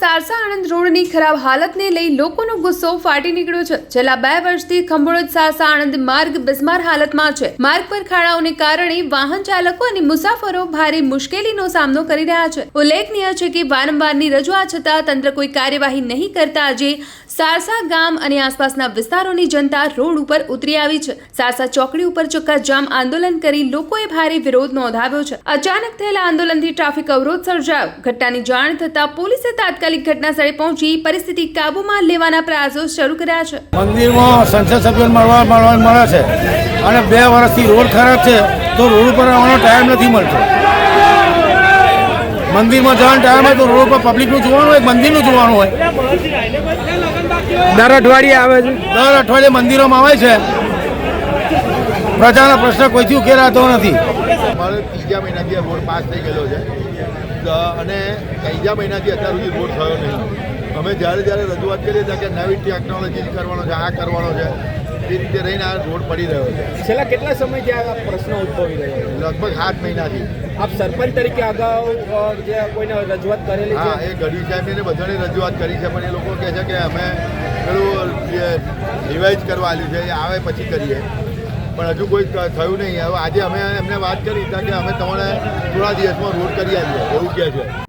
સારસા આણંદ રોડની ખરાબ હાલતને લઈ લોકોનો ગુસ્સો ફાટી નીકળ્યો છે. છેલ્લા બે વર્ષથી ખંભોળજ સારસા આણંદ માર્ગ બિસ્માર હાલતમાં છે. માર્ગ પર ખાડાઓને કારણે વાહન ચાલકો અને મુસાફરો ભારે મુશ્કેલીનો સામનો કરી રહ્યા છે. ઉલ્લેખનીય છે કે વારંવારની રજૂઆત છતાં તંત્ર કોઈ કાર્યવાહી નહીં કરતા આજે સારસા ગામ અને આસપાસના વિસ્તારોની જનતા રોડ ઉપર ઉતરી આવી છે. સારસા ચોકડી ઉપર ચક્કા જામ આંદોલન કરી લોકોએ ભારે વિરોધ નોંધાવ્યો છે. અચાનક થયેલા આંદોલનથી ટ્રાફિક અવરોધ સર્જાયો. ઘટનાની જાણ થતાં પોલીસે તાત્કાલિક ઘટના સ્થળે પહોંચી પરિસ્થિતિ કાબૂમાં લેવાના પ્રયાસો શરૂ કર્યા છે. મંદિરમાં સંસદ સભ્યો મળવા મળવા મળે છે. અને બે વર્ષથી રોડ ખરાબ છે તો રોડ ઉપર આવવાનો ટાઈમ નથી મળતો. મંદિરમાં જવાનો ટાઈમ હોય તો રોડ ઉપર પબ્લિકનું જોવાનું હોય મંદિરનું જોવાનું હોય. દર અઠવાડિયે આવે છે? દર અઠવાડિયે મંદિરોમાં આવે છે. પ્રજાના પ્રશ્ન કોઈથી ઉકેલાતો નથી. અમારે ત્રીજા મહિનાથી રોડ પાસ થઈ ગયેલો છે. તો અને ત્રીજા મહિનાથી અત્યાર સુધી રોડ થયો નહીં. અમે જ્યારે જ્યારે રજૂઆત કરીએ ત્યાં કે નવી ટેકનોલોજી કરવાનો છે આ કરવાનો છે એ રીતે રહીને આ રોડ પડી રહ્યો છે. છેલ્લા કેટલા સમયથી આ પ્રશ્ન ઉદ્ભવી રહ્યો છે? લગભગ સાત મહિનાથી. આપ સરપંચ તરીકે અગાઉ જે કોઈને રજૂઆત કરેલી હા એ ગઢવી સાહેબને બધાને રજૂઆત કરી છે પણ એ લોકો કહે છે કે અમે પેલું રિવાઇઝ કરવા આવ્યું છે એ આવે પછી કરીએ. પણ હજુ કોઈ થયું નહીં. હવે આજે અમે એમને વાત કરી હતા કે અમે તમારે થોડા દિવસમાં રોડ કરી આવીએ. એવું કહે છે.